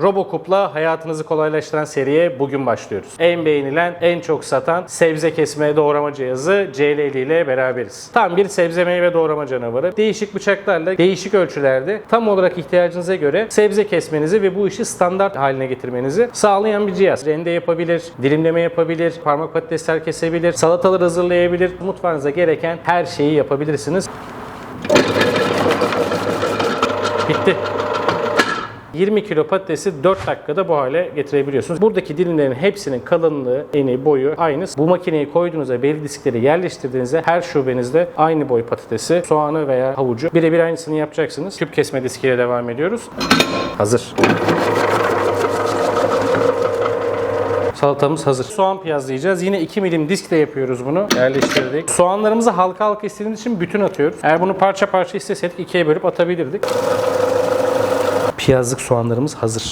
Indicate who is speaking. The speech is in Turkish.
Speaker 1: Robocop'la hayatınızı kolaylaştıran seriye bugün başlıyoruz. En beğenilen, en çok satan sebze kesme doğrama cihazı CLL ile beraberiz. Tam bir sebze meyve doğrama canavarı. Değişik bıçaklarla, değişik ölçülerde tam olarak ihtiyacınıza göre sebze kesmenizi ve bu işi standart haline getirmenizi sağlayan bir cihaz. Rende yapabilir, dilimleme yapabilir, parmak patatesler kesebilir, salatalar hazırlayabilir. Mutfağınıza gereken her şeyi yapabilirsiniz. Bitti. 20 kilo patatesi 4 dakikada bu hale getirebiliyorsunuz. Buradaki dilimlerin hepsinin kalınlığı, eni, boyu aynı. Bu makineyi koyduğunuzda belli diskleri yerleştirdiğinizde her şubenizde aynı boy patatesi, soğanı veya havucu birebir aynısını yapacaksınız. Küp kesme diskiyle devam ediyoruz. Hazır. Salatamız hazır. Soğan piyazlayacağız. Yine 2 milim diskle yapıyoruz bunu. Yerleştirdik. Soğanlarımızı halka halka istediğimiz için bütün atıyoruz. Eğer bunu parça parça isteseydik ikiye bölüp atabilirdik. Piyazlık soğanlarımız hazır.